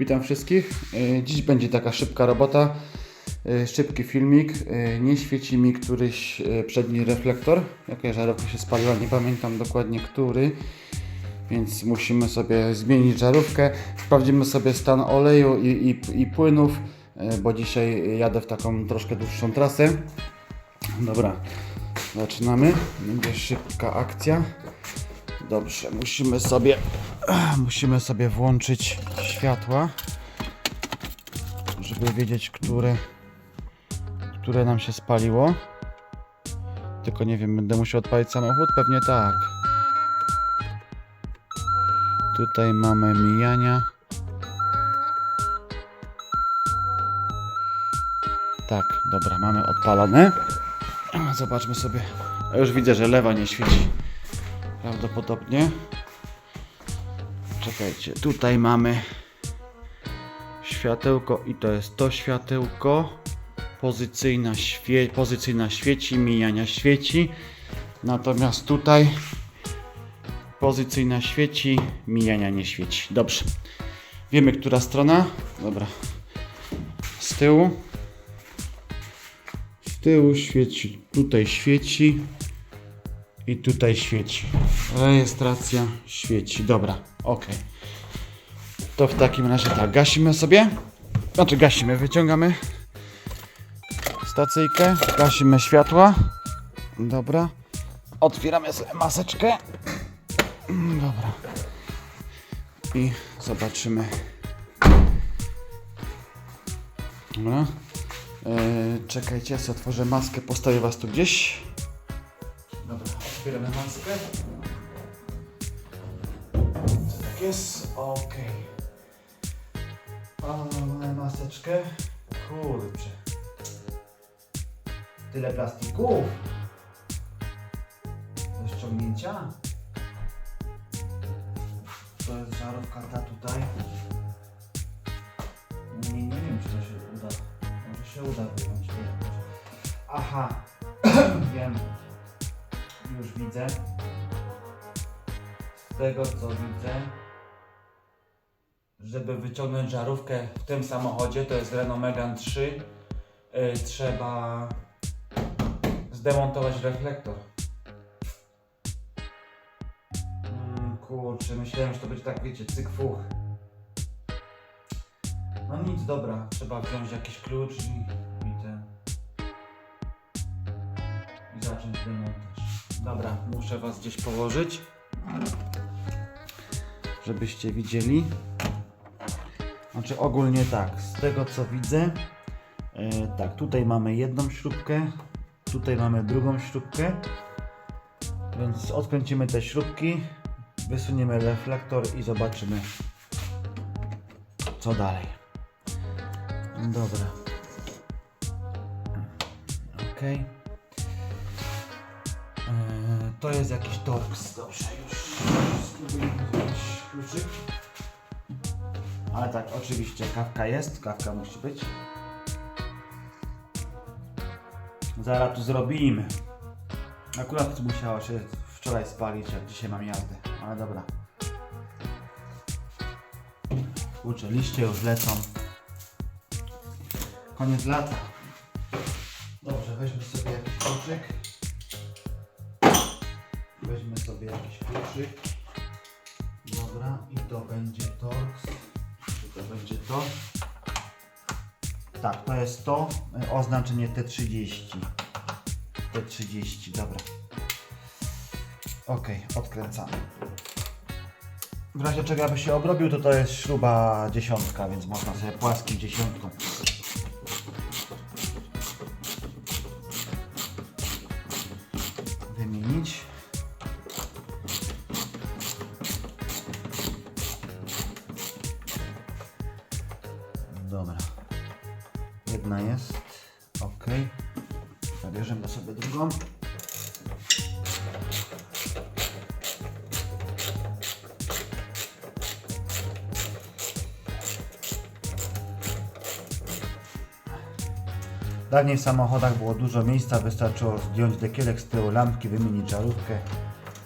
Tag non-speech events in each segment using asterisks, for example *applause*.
Witam wszystkich. E, Dziś będzie taka szybka robota, e, szybki filmik. E, Nie świeci mi któryś przedni reflektor. Jakaś żarówka się spaliła, nie pamiętam dokładnie który. Więc musimy sobie zmienić żarówkę. Sprawdzimy sobie stan oleju i, i, i płynów, bo dzisiaj jadę w taką troszkę dłuższą trasę. Dobra, zaczynamy. Będzie szybka akcja. Dobrze, musimy sobie *clears throat* musimy sobie włączyć światła, żeby wiedzieć, które które nam się spaliło. Tylko nie wiem, będę musiał odpalić samochód? Pewnie tak. Tutaj mamy mijania. Tak, dobra, mamy odpalone. Zobaczmy sobie. Już widzę, że lewa nie świeci. Prawdopodobnie. Czekajcie, tutaj mamy światełko i to jest to światełko. Pozycyjna, świe pozycyjna świeci, mijania świeci. Natomiast tutaj pozycyjna świeci, mijania nie świeci. Dobrze. Wiemy, która strona. Dobra. Z tyłu. Z tyłu świeci, tutaj świeci i tutaj świeci. Rejestracja świeci. Dobra, ok. To w takim razie tak, gasimy sobie. Znaczy gasimy, wyciągamy stacyjkę, gasimy światła. Dobra. Otwieramy sobie maseczkę. Dobra. I zobaczymy. Dobra. Eee, czekajcie, ja sobie otworzę maskę, postawię was tu gdzieś. Otwieramy maskę. Tak jest. Okay. Mamy maseczkę. Kurczę. Tyle plastików. Do ściągnięcia. To jest żarówka ta tutaj. Nie, nie wiem czy to się uda. Może się uda wyjąć. Aha. *clears throat* wiem. Już widzę. Z tego co widzę, żeby wyciągnąć żarówkę w tym samochodzie, to jest Renault Megane 3, yy, trzeba zdemontować reflektor. Mm, kurczę, myślałem, że to będzie tak, wiecie, cyk fuch. No nic, dobra, trzeba wziąć jakiś klucz i, i ten. I zacząć demontaż. Dobra, muszę was gdzieś położyć, żebyście widzieli. Znaczy ogólnie tak, z tego co widzę, e, tak, tutaj mamy jedną śrubkę, tutaj mamy drugą śrubkę, więc odkręcimy te śrubki, wysuniemy reflektor i zobaczymy co dalej. Dobra. Okej. Eee, To jest jakiś Torx. Dobrze, już kluczyk. Ale tak, oczywiście kawka jest, kawka musi być. Zaraz tu zrobimy. Akurat musiało się wczoraj spalić, jak dzisiaj mam jazdę. Ale dobra. Kurczę, liście już lecą. Koniec lata. Dobrze, weźmy sobie jakiś kluczyk. Sobie jakiś kluczyk. Dobra, i to będzie Torx. Czy to będzie to? Tak, to jest to. e, Oznaczenie T30. T30, dobra. Ok, odkręcamy. W razie czego aby się obrobił, to to jest śruba dziesiątka, więc można sobie płaskim dziesiątką. Dawniej w samochodach było dużo miejsca, wystarczyło zdjąć dekielek z tyłu lampki, wymienić żarówkę.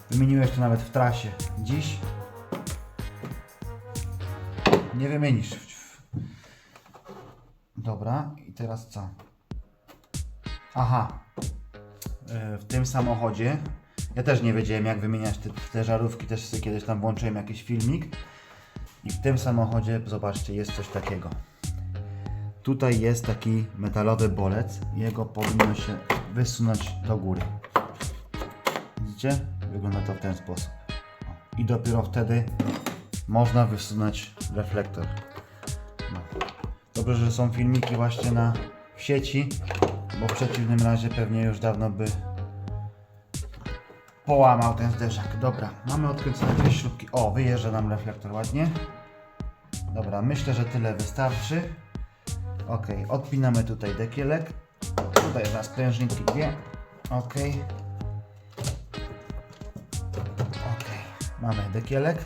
Wymieniłeś to nawet w trasie. Dziś nie wymienisz Dobra, i teraz co? Aha. E, W tym samochodzie. Ja też nie wiedziałem, jak wymieniać te, te żarówki. Też sobie kiedyś tam włączyłem jakiś filmik. I w tym samochodzie, zobaczcie, jest coś takiego. Tutaj jest taki metalowy bolec. Jego powinno się wysunąć do góry. Widzicie? Wygląda to w ten sposób. I dopiero wtedy można wysunąć reflektor. No. Dobrze, że są filmiki właśnie na w sieci, bo w przeciwnym razie pewnie już dawno by połamał ten zderzak. Dobra, mamy odkręcone dwie śrubki. O, wyjeżdża nam reflektor ładnie. Dobra, myślę, że tyle wystarczy. Ok, odpinamy tutaj dekielek. Tutaj za sprężynki dwie. Ok. Ok, mamy dekielek.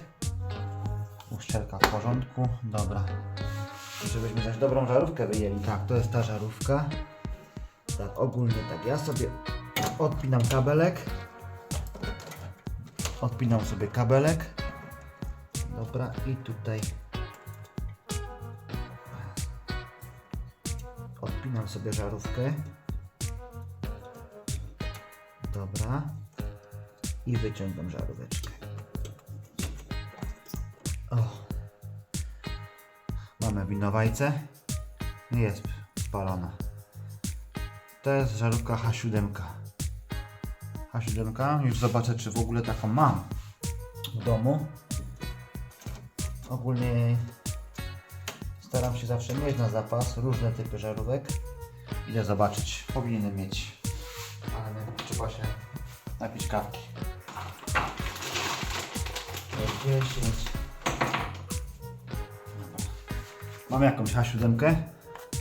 Uszczelka w porządku. Dobra. Żebyśmy też dobrą żarówkę wyjęli. Tak, to jest ta żarówka. Tak, ogólnie tak. Ja sobie odpinam kabelek. Odpinam sobie kabelek. Dobra, i tutaj odpinam sobie żarówkę. Dobra. I wyciągam żaróweczkę. O. Mamy winowajcę. Jest spalona. To jest żarówka H7. H7. Już zobaczę, czy w ogóle taką mam w domu. Ogólnie staram się zawsze mieć na zapas różne typy żarówek. Idę zobaczyć. Powinienem mieć. Ale nie, trzeba się napić kawki. To jest 10. Mam jakąś H7.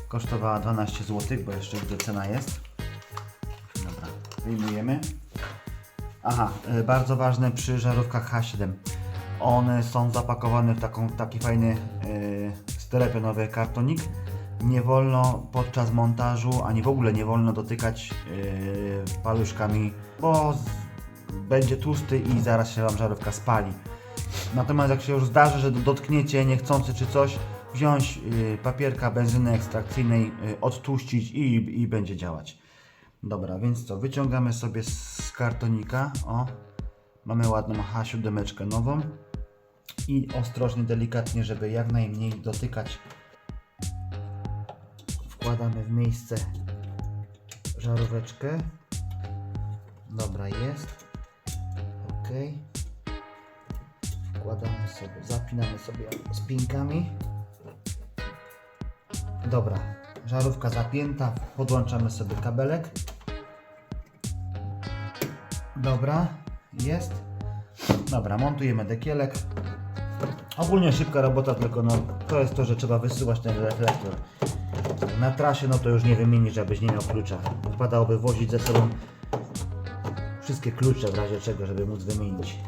Kosztowała 12 zł, bo jeszcze gdy cena jest. Dobra, wyjmujemy. Aha, y, bardzo ważne przy żarówkach H7. One są zapakowane w taką, taki fajny yy, styropianowy kartonik. Nie wolno podczas montażu, ani w ogóle nie wolno dotykać yy, paluszkami, bo będzie tłusty i zaraz się Wam żarówka spali. Natomiast jak się już zdarzy, że dotkniecie niechcący czy coś, wziąć y, papierka benzyny ekstrakcyjnej, y, odtłuścić i, i będzie działać. Dobra, więc co, wyciągamy sobie z kartonika, o, mamy ładną H7 nową i ostrożnie, delikatnie, żeby jak najmniej dotykać, wkładamy w miejsce żaróweczkę. Dobra, jest. Ok. Wkładamy sobie, zapinamy sobie spinkami. Dobra, żarówka zapięta, podłączamy sobie kabelek. Dobra, jest. Dobra, montujemy dekielek. Ogólnie szybka robota, tylko no, to jest to, że trzeba wysyłać ten reflektor. Na trasie no to już nie wymienisz, żebyś nie miał klucza. Wypadałoby wozić ze sobą wszystkie klucze w razie czego, żeby móc wymienić.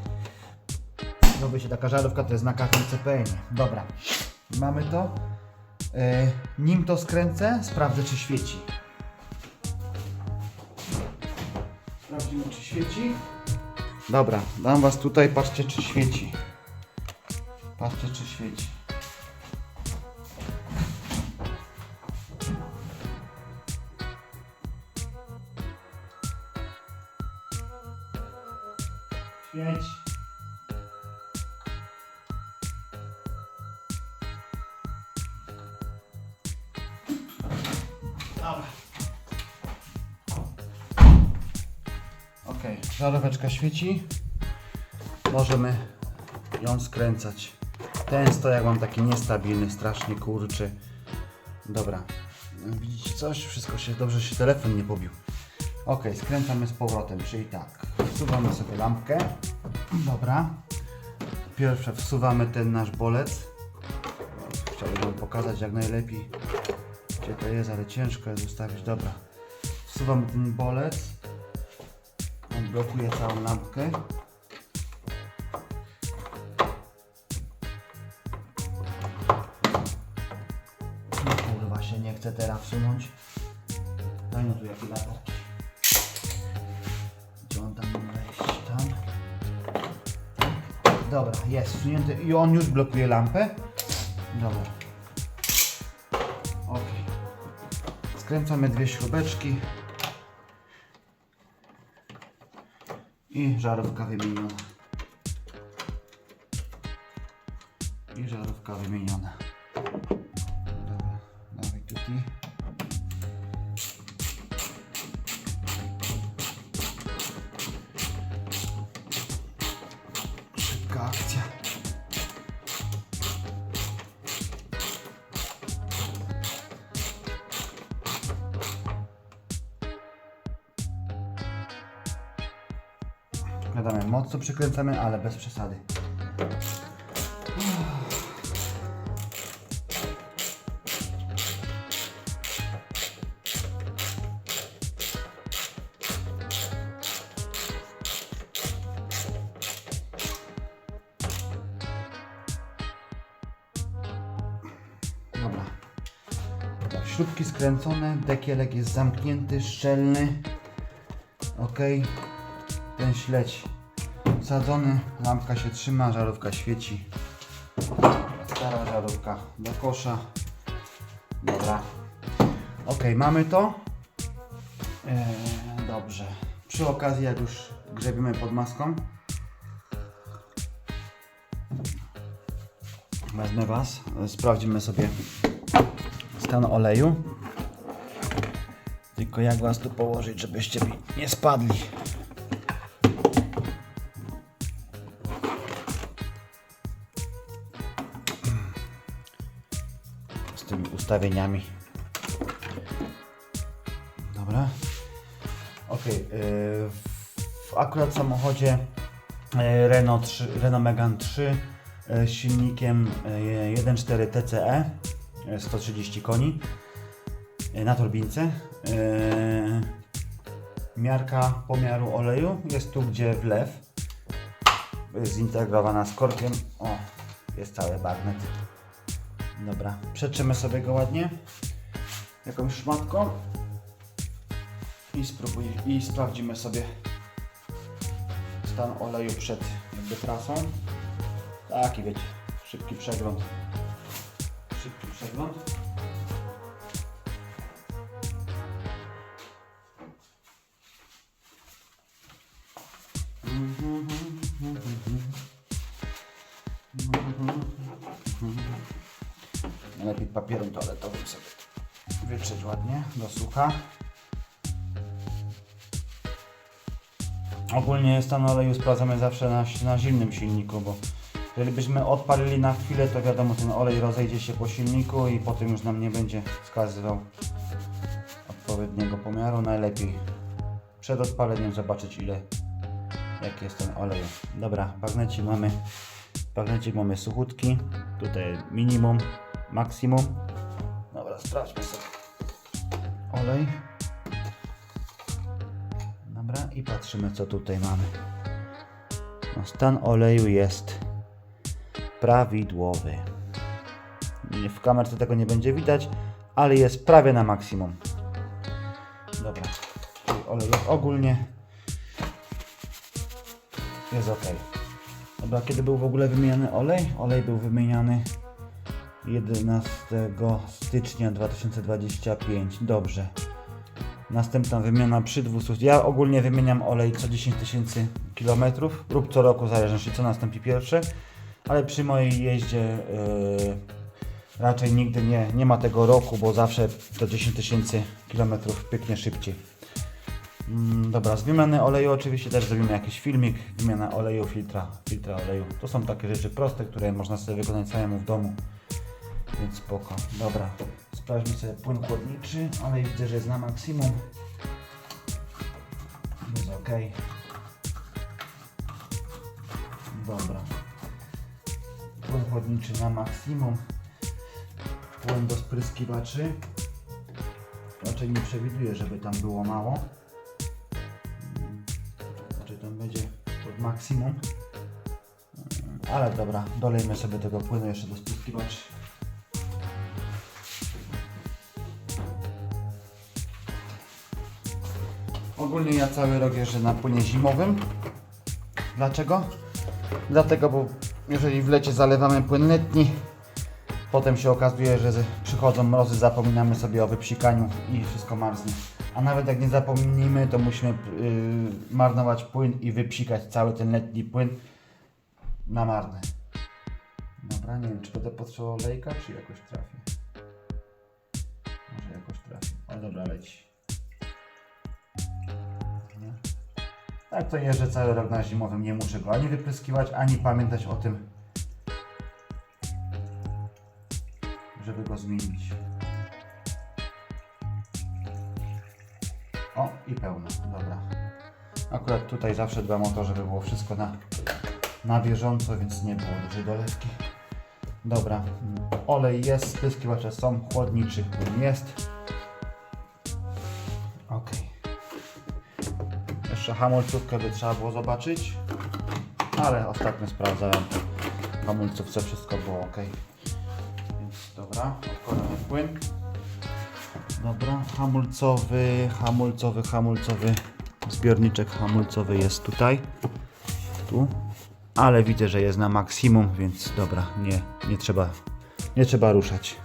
Robi się taka żarówka, to jest na każdym CPN. Dobra, mamy to. E, nim to skręcę, sprawdzę czy świeci. Sprawdzimy czy świeci. Dobra, dam was tutaj, patrzcie czy świeci. Patrzcie czy świeci. Świeć. Dobra. Ok, żaróweczka świeci. Możemy ją skręcać. Ten stojak mam taki niestabilny, strasznie kurczy. Dobra. Widzicie coś? Wszystko się dobrze się telefon nie pobił. Ok, skręcamy z powrotem, czyli tak. Wsuwamy sobie lampkę. Dobra. Pierwsze wsuwamy ten nasz bolec. Chciałbym wam pokazać jak najlepiej gdzie to jest, ale ciężko jest ustawić. Dobra. Wsuwamy ten bolec. On blokuje całą lampkę. Teraz wsunąć. Daj no tu jakie latarki. Gdzie on tam wejść? Tam. Dobra, jest wsunięty i on już blokuje lampę. Dobra. Ok. skręcamy dwie śrubeczki i żarówka wymieniona. I żarówka wymieniona. Tutaj. Szybka akcja. Wiadomo, mocno przykręcamy, ale bez przesady. Śrubki skręcone, dekielek jest zamknięty, szczelny. Ok. Ten śledź wsadzony, lampka się trzyma, żarówka świeci. Stara żarówka do kosza. Dobra. Ok, mamy to. Eee, dobrze. Przy okazji, jak już grzebiemy pod maską, wezmę Was, sprawdzimy sobie stan oleju. Tylko jak Was tu położyć, żebyście mi nie spadli. Z tymi ustawieniami. Dobra. Ok. Yy, w akurat samochodzie yy, Renault, 3, Renault Megane 3 yy, z silnikiem yy, 1.4 TCE yy, 130 koni yy, na turbince. Yy, miarka pomiaru oleju jest tu, gdzie wlew zintegrowana z korkiem. O, jest cały bagnet. Dobra, przeczymy sobie go ładnie jakąś szmatką i spróbuj i sprawdzimy sobie stan oleju przed jakby trasą. Taki wiecie, szybki przegląd. Przegląd. Lepiej papierem toaletowym sobie wytrzeć ładnie do sucha. Ogólnie stan oleju sprawdzamy zawsze na, na zimnym silniku, bo jeżeli byśmy odpalili na chwilę, to wiadomo, ten olej rozejdzie się po silniku i potem już nam nie będzie wskazywał odpowiedniego pomiaru. Najlepiej przed odpaleniem zobaczyć ile, jaki jest ten olej. Dobra, bagnecik mamy, bagnecik mamy suchutki, tutaj minimum, maksimum. Dobra, sprawdźmy sobie olej. Dobra, i patrzymy co tutaj mamy. No, stan oleju jest prawidłowy. W kamerce tego nie będzie widać, ale jest prawie na maksimum. Dobra, czyli olej jest ogólnie jest ok. Dobra, kiedy był w ogóle wymieniany olej? Olej był wymieniany 11 stycznia 2025. Dobrze. Następna wymiana przy 200. Ja ogólnie wymieniam olej co 10 tysięcy kilometrów lub co roku, w zależności co nastąpi pierwsze, ale przy mojej jeździe yy, raczej nigdy nie, nie ma tego roku, bo zawsze to 10 tysięcy kilometrów pyknie szybciej. Mm, dobra, z wymiany oleju oczywiście też zrobimy jakiś filmik, wymiana oleju, filtra, filtra oleju. To są takie rzeczy proste, które można sobie wykonać samemu w domu. Więc spoko. Dobra, sprawdźmy sobie płyn chłodniczy, ale widzę, że jest na maksimum. Jest ok. Dobra. Płyn chłodniczy na maksimum. Płyn do spryskiwaczy. Raczej nie przewiduję, żeby tam było mało. Raczej tam będzie pod maksimum. Ale dobra, dolejmy sobie tego płynu jeszcze do spryskiwaczy. Ogólnie ja cały rok jeżdżę na płynie zimowym. Dlaczego? Dlatego, bo jeżeli w lecie zalewamy płyn letni, Potem się okazuje, że przychodzą mrozy, zapominamy sobie o wypsikaniu i wszystko marznie. A nawet jak nie zapomnimy, to musimy yy, marnować płyn i wypsikać cały ten letni płyn na marne. Dobra, nie wiem, czy będę potrzebował olejka, czy jakoś trafię. Może jakoś trafię. O dobra, leci. Tak to jeżdżę cały rok na zimowym, nie muszę go ani wypryskiwać, ani pamiętać o tym, żeby go zmienić. O, i pełno, dobra. Akurat tutaj zawsze dbam o to, żeby było wszystko na, na bieżąco, więc nie było dużej dolewki. Dobra, mm, olej jest, spryskiwacze są, chłodniczy jest. Jeszcze hamulcówkę by trzeba było zobaczyć, ale ostatnio sprawdzałem w hamulcówce, wszystko było ok. Więc dobra, odkładamy płyn. Dobra, hamulcowy, hamulcowy, hamulcowy, zbiorniczek hamulcowy jest tutaj, tu, ale widzę, że jest na maksimum, więc dobra, nie, nie trzeba, nie trzeba ruszać.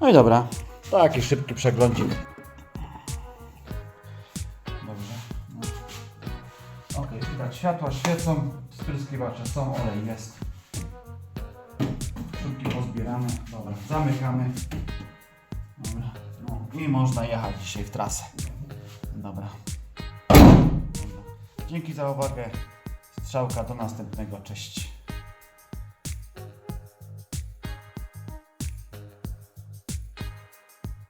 No i dobra, taki szybki przeglądzik. Światła świecą, spryskiwacze są, olej jest. Szybki pozbieramy, dobra, zamykamy. Dobra. No, I można jechać dzisiaj w trasę. Dobra. Dobra. Dzięki za uwagę. Strzałka do następnego. Cześć.